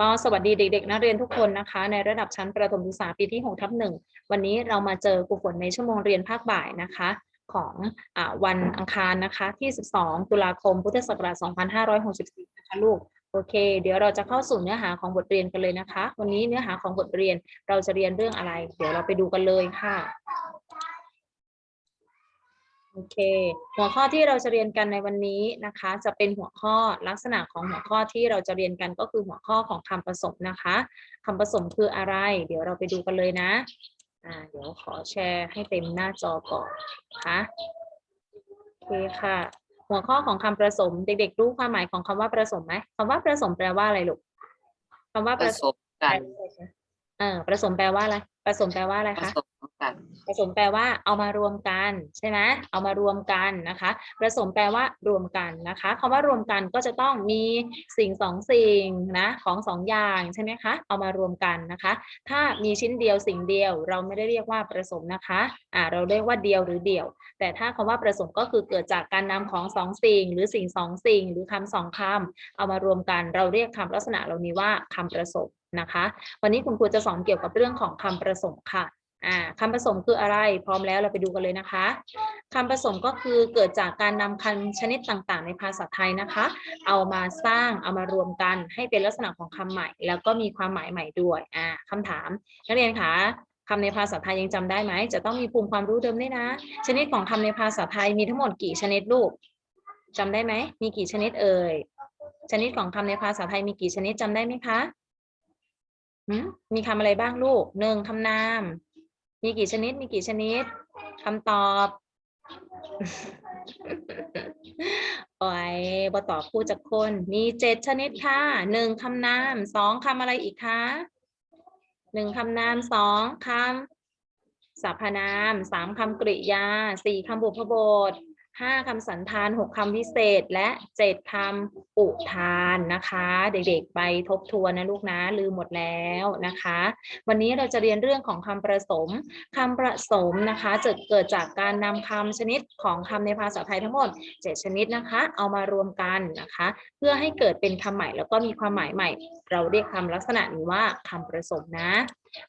ก็สวัสดีเด็ก ๆ นักเรียนทุกคนนะคะ ในระดับชั้นประถมศึกษาปีที่6ทับหนึ่งวันนี้เรามาเจอครูฝนในชั่วโมงเรียนภาคบ่ายนะคะ ของอวันอังคารนะคะที่ 12 ตุลาคมพุทธศักราช2564นะคะลูกโอเค เดี๋ยวเราจะเข้าสู่เนื้อหาของบทเรียนกันเลยนะคะ วันนี้เนื้อหาของบทเรียนเราจะเรียนเรื่องอะไร เดี๋ยวเราไปดูกันเลยค่ะ โอเค หัวข้อที่เราจะเรียนกันในวันนี้นะคะ จะเป็นหัวข้อลักษณะของหัวข้อที่เราจะเรียนกันก็คือหัวข้อของคำผสมนะคะคำผสมคืออะไร เดี๋ยวเราไปดูกันเลยนะอ่าเดี๋ยวขอแชร์ให้เต็มหน้าจอก่อนนะคะโอเคค่ะ หัวข้อของคำผสมเด็ก ๆ รู้ความหมายของคำว่าผสมไหมคำว่าผสมแปลว่าอะไรลูกคำว่าผผสสมมกันเออผสมแปลว่าอะไรผสมแปลว่าอะไรผคะสมกัน ผสมแปลว่าเอามารวมกันใช่ไหมเอามารวมกันนะคะผสมแปลว่ารวมกันนะคะคำว่ารวมกันก็จะต้องมีสิ่งสองสิ่งนะของสองอย่างใช่ไหมคะเอามารวมกันนะคะ ถ้ามีชิ้นเดียวสิ่งเดียว เราไม่ได้เรียกว่าผสมนะคะอ่าเราเรียกว่าเดียวหรือเดี่ยว แต่ถ้าคำว่าผสมก็คือเกิดจากการนำของสองสิ่ง หรือสิ่งสองสิ่ง หรือคำสองคำเอามารวมกัน เราเรียกคำลักษณะเหล่านี้ว่าคำผสมนะคะ วันนี้คุณครูจะสอนเกี่ยวกับเรื่องของคำผสมค่ะ อ่าคำผสมคืออะไรพร้อมแล้วเราไปดูกันเลยนะคะคำผสมก็คือเกิดจากการนำคำชนิดต่างๆ ในภาษาไทยนะคะ เอามาสร้างเอามารวมกันให้เป็นลักษณะของคำใหม่ แล้วก็มีความหมายใหม่ด้วยอ่าคำถาม นักเรียนคะคำในภาษาไทยยังจำได้ไหม จะต้องมีภูมิความรู้เดิมด้วยนะ ชนิดของคำในภาษาไทยมีทั้งหมดกี่ชนิดลูกจำได้ไหม มีกี่ชนิดเอ่ย ชนิดของคำในภาษาไทยมีกี่ชนิดจำได้ไหมคะมีคำอะไรบ้างลูกหนึ่งคำนาม มีกี่ชนิด มีกี่ชนิดคำตอบโอ้ยบอตอบผู้จากคน มีเจ็ดชนิดค่ะหนึ่งคำนามสองคำอะไรอีกคะหนึ่งคำนามสองคำสรรพนามสามคำกริยาสี่คำบุพบท ห้าคำสันธานหกคำวิเศษและเจ็ดคำอุทานนะคะ เด็กๆไปทบทวนนะลูกนะลืมหมดแล้วนะคะ วันนี้เราจะเรียนเรื่องของคำผสมคำผสมนะคะจะเกิดจากการนำคำชนิดของคำในภาษาไทยทั้งหมด7ชนิดนะคะ เอามารวมกันนะคะ เพื่อให้เกิดเป็นคำใหม่แล้วก็มีความหมายใหม่ เราเรียกคำลักษณะนี้ว่าคำผสมนะ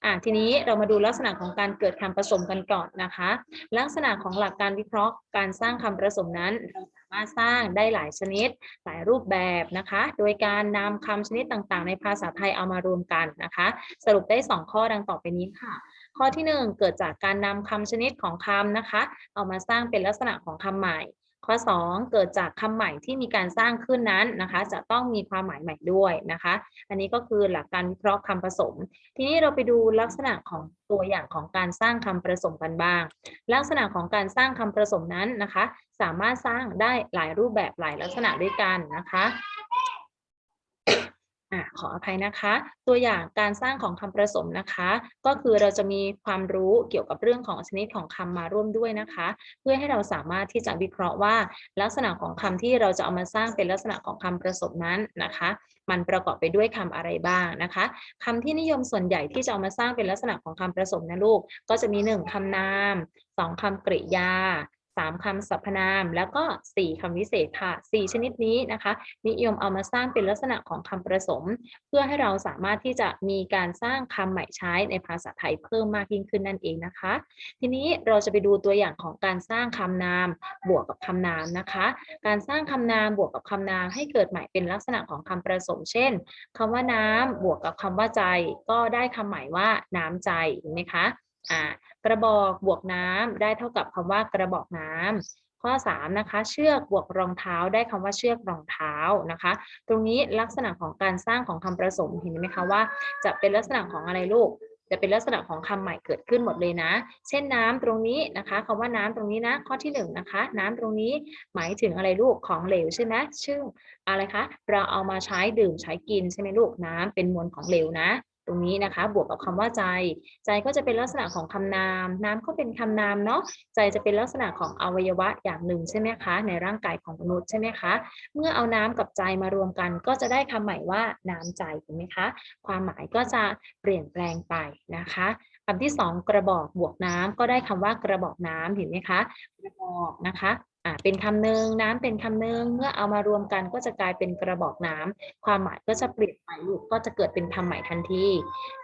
อะทีนี้เรามาดูลักษณะของการเกิดคำผสมกันก่อนนะคะ ลักษณะของหลักการวิเคราะห์การสร้างคำผสมนั้นเราสามารถสร้างได้หลายชนิด หลายรูปแบบนะคะ โดยการนำคำชนิดต่างๆ ในภาษาไทยเอามารวมกันนะคะ สรุปได้ 2 ข้อดังต่อไปนี้ค่ะข้อที่ 1 เกิดจากการนำคำชนิดของคำนะคะ เอามาสร้างเป็นลักษณะของคำใหม่ ข้อ 2 เกิดจากคำใหม่ที่มีการสร้างขึ้นนั้นนะคะ จะต้องมีความหมายใหม่ด้วยนะคะ อันนี้ก็คือหลักการวิเคราะห์คำผสม ทีนี้เราไปดูลักษณะของตัวอย่างของการสร้างคำผสมกันบ้าง ลักษณะของการสร้างคำผสมนั้นนะคะ สามารถสร้างได้หลายรูปแบบหลายลักษณะด้วยกันนะคะ ขออภัยนะคะ ตัวอย่างการสร้างของคำผสมนะคะ ก็คือเราจะมีความรู้เกี่ยวกับเรื่องของชนิดของคำมาร่วมด้วยนะคะ เพื่อให้เราสามารถที่จะวิเคราะห์ว่า ลักษณะของคำที่เราจะเอามาสร้างเป็นลักษณะของคำผสมนั้นนะคะ มันประกอบไปด้วยคำอะไรบ้างนะคะคำที่นิยมส่วนใหญ่ที่จะเอามาสร้างเป็นลักษณะของคำผสมนะลูกก็จะมีหนึ่งคำนามสองคำกริยา สามคำสรรพนาม แล้วก็สี่คำวิเศษค่ะสี่ชนิดนี้นะคะ นิยมเอามาสร้างเป็นลักษณะของคำผสม เพื่อให้เราสามารถที่จะมีการสร้างคำใหม่ใช้ในภาษาไทยเพิ่มมากยิ่งขึ้นนั่นเองนะคะ ทีนี้เราจะไปดูตัวอย่างของการสร้างคำนามบวกกับคำนามนะคะ การสร้างคำนามบวกกับคำนามให้เกิดใหม่เป็นลักษณะของคำผสม เช่นคำว่าน้ำบวกกับคำว่าใจ ก็ได้คำหมายว่าน้ำใจเห็นไหมคะ อ่ากระบอกบวกน้ำได้เท่ากับคำว่ากระบอกน้ำข้อ3นะคะเชือกบวกรองเท้าได้คำว่าเชือกรองเท้านะคะ ตรงนี้ลักษณะของการสร้างของคำผสมเห็นไหมคะว่า จะเป็นลักษณะของอะไรลูกจะเป็นลักษณะของคำใหม่เกิดขึ้นหมดเลยนะ เช่นน้ำตรงนี้นะคะคำว่าน้ำตรงนี้นะ ข้อที่หนึ่งนะคะ น้ำตรงนี้หมายถึงอะไรลูกของเหลวใช่ไหมชื่ออะไรคะ เราเอามาใช้ดื่มใช้กินใช่ไหมลูกน้ำเป็นมวลของเหลวนะ ตรงนี้นะคะ บวกกับคำว่าใจ ใจก็จะเป็นลักษณะของคำนาม น้ำก็เป็นคำนามเนาะใจจะเป็นลักษณะของอวัยวะอย่างหนึ่งใช่ไหมคะ ในร่างกายของมนุษย์ใช่ไหมคะ เมื่อเอาน้ำกับใจมารวมกัน ก็จะได้คำใหม่ว่าน้ำใจถูกไหมคะ ความหมายก็จะเปลี่ยนแปลงไปนะคะ คำที่สองกระบอกบวกน้ำก็ได้คำว่ากระบอกน้ำเห็นไหมคะ กระบอกนะคะอ่าเป็นคำหนึ่งน้ำเป็นคำหนึ่งเมื่อเอามารวมกันก็จะกลายเป็นกระบอกน้ำความหมายก็จะเปลี่ยนไปลูกก็จะเกิดเป็นคำใหม่ทันที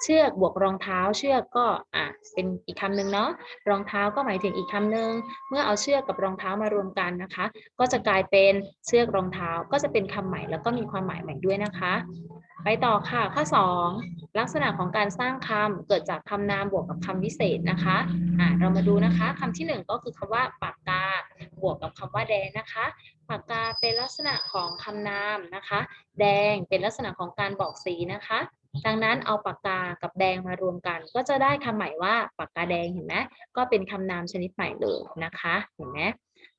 เชือกบวกรองเท้าเชือกก็อะเป็นอีกคำหนึ่งเนาะรองเท้าก็หมายถึงอีกคำหนึ่งเมื่อเอาเชือกกับรองเท้ามารวมกันนะคะ ก็จะกลายเป็นเชือกรองเท้าก็จะเป็นคำใหม่แล้วก็มีความหมายใหม่ด้วยนะคะ ไปต่อค่ะข้อ 2 ลักษณะของการสร้างคำเกิดจากคำนามบวกกับคำวิเศษนะคะอะเรามาดูนะคะคำที่หนึ่งก็คือคำว่าปากกาบวกกับคำว่าแดงนะคะปากกาเป็นลักษณะของคำนามนะคะ แดงเป็นลักษณะของการบอกสีนะคะ ดังนั้นเอาปากกากับแดงมารวมกัน ก็จะได้คำใหม่ว่าปากกาแดงเห็นไหมก็เป็นคำนามชนิดใหม่เลยนะคะเห็นไหม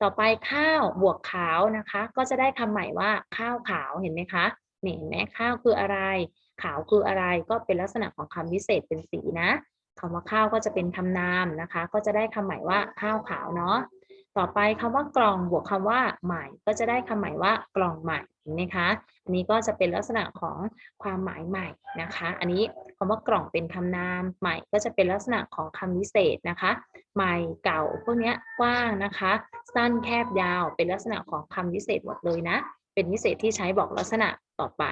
ต่อไปข้าวบวกขาวนะคะ ก็จะได้คำใหม่ว่าข้าวขาวเห็นไหมคะ นี่เห็นไหมข้าวคืออะไร ขาวคืออะไรก็เป็นลักษณะของคำวิเศษเป็นสีนะคำว่าข้าวก็จะเป็นคำนามนะคะ ก็จะได้คำใหม่ว่าข้าวขาวเนาะต่อไปคำว่ากล่องบวกคำว่าใหม่ ก็จะได้คำใหม่ว่ากล่องใหม่เห็นไหมคะอันนี้ก็จะเป็นลักษณะของความหมายใหม่นะคะ อันนี้คำว่ากล่องเป็นคำนามใหม่ ก็จะเป็นลักษณะของคำวิเศษนะคะ ใหม่เก่าพวกนี้กว้างนะคะ สั้นแคบยาวเป็นลักษณะของคำวิเศษหมดเลยนะ เป็นวิเศษที่ใช้บอกลักษณะต่อไป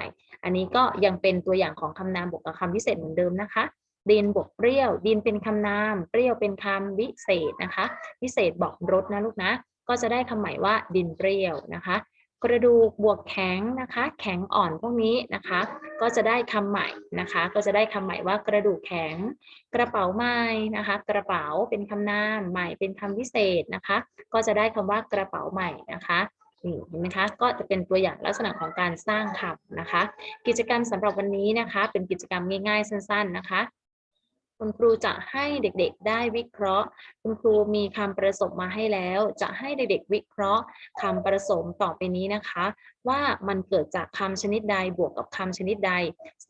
อันนี้ก็ยังเป็นตัวอย่างของคำนามบวกกับคำวิเศษเหมือนเดิมนะคะ ดินบวกเปรี้ยว ดินเป็นคำนาม เปรี้ยวเป็นคำวิเศษนะคะวิเศษบอกรสนะลูกนะ ก็จะได้คำใหม่ว่าดินเปรี้ยวนะคะ กระดูกบวกแข็งนะคะ แข็งอ่อนพวกนี้นะคะ ก็จะได้คำใหม่นะคะ ก็จะได้คำใหม่ว่ากระดูกแข็ง กระเป๋าใหม่นะคะ กระเป๋าเป็นคำนาม ใหม่เป็นคำวิเศษนะคะ ก็จะได้คำว่ากระเป๋าใหม่นะคะ นี่เห็นไหมคะก็จะเป็นตัวอย่างลักษณะของการสร้างคำนะคะ กิจกรรมสำหรับวันนี้นะคะ เป็นกิจกรรมง่ายๆ สั้น ๆนะคะ คุณครูจะให้เด็กๆ ได้วิเคราะห์ คุณครูมีคำประสมมาให้แล้ว จะให้เด็กๆ วิเคราะห์คำประสมต่อไปนี้นะคะ ว่ามันเกิดจากคำชนิดใดบวกกับคำชนิดใด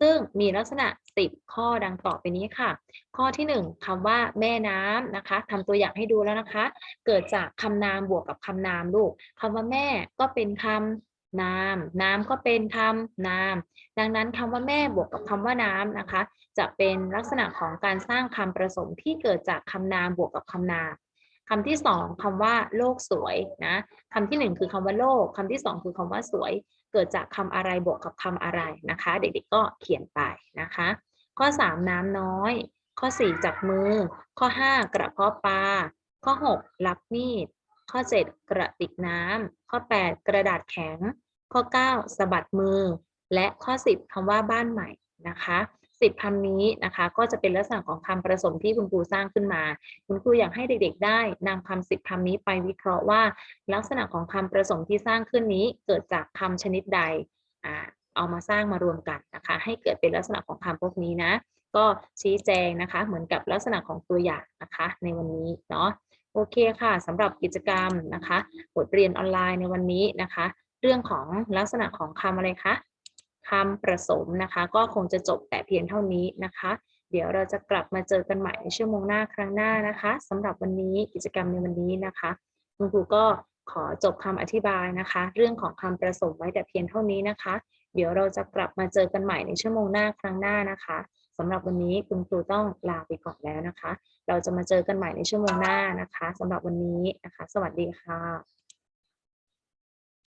ซึ่งมีลักษณะ 10 ข้อดังต่อไปนี้ค่ะ ข้อที่ 1คำว่าแม่น้ำนะคะทำตัวอย่างให้ดูแล้วนะคะ เกิดจากคำนามบวกกับคำนามลูกคำว่าแม่ก็เป็นคำนามน้ำก็เป็นคำนาม ดังนั้นคำว่าแม่บวกกับคำว่าน้ำนะคะ จะเป็นลักษณะของการสร้างคำประสมที่เกิดจากคำนามบวกกับคำนามคำที่สองคำว่าโลกสวยนะคำที่หนึ่งคือคำว่าโลกคำที่สองคือคำว่าสวย เกิดจากคำอะไรบวกกับคำอะไรนะคะ เด็กๆก็เขียนไปนะคะ ข้อ3น้ำน้อย ข้อ4จับมือ ข้อ5กระเพาะปลาข้อ6รับมีด ข้อ7กระติกน้ำข้อ8กระดาษแข็ง ข้อ9สะบัดมือ และข้อ10คำว่าบ้านใหม่นะคะ สิบคำนี้นะคะ ก็จะเป็นลักษณะของคำประสมที่คุณครูสร้างขึ้นมา คุณครูอยากให้เด็กๆ ได้นำคำสิบคำนี้ไปวิเคราะห์ว่า ลักษณะของคำประสมที่สร้างขึ้นนี้เกิดจากคำชนิดใดเอามาสร้างมารวมกันนะคะ ให้เกิดเป็นลักษณะของคำพวกนี้นะ ก็ชี้แจงนะคะ เหมือนกับลักษณะของตัวอย่างนะคะ ในวันนี้เนาะโอเคค่ะสำหรับกิจกรรมนะคะ บทเรียนออนไลน์ในวันนี้นะคะ เรื่องของลักษณะของคำอะไรคะ คำประสมนะคะ ก็คงจะจบแต่เพียงเท่านี้นะคะ เดี๋ยวเราจะกลับมาเจอกันใหม่ในชั่วโมงหน้าครั้งหน้านะคะสำหรับวันนี้กิจกรรมในวันนี้นะคะคุณครูก็ขอจบคำอธิบายนะคะ เรื่องของคำประสมไว้แต่เพียงเท่านี้นะคะ เดี๋ยวเราจะกลับมาเจอกันใหม่ในชั่วโมงหน้าครั้งหน้านะคะสำหรับวันนี้คุณครูต้องลาไปก่อนแล้วนะคะ เราจะมาเจอกันใหม่ในชั่วโมงหน้านะคะสำหรับวันนี้นะคะ สวัสดีค่ะ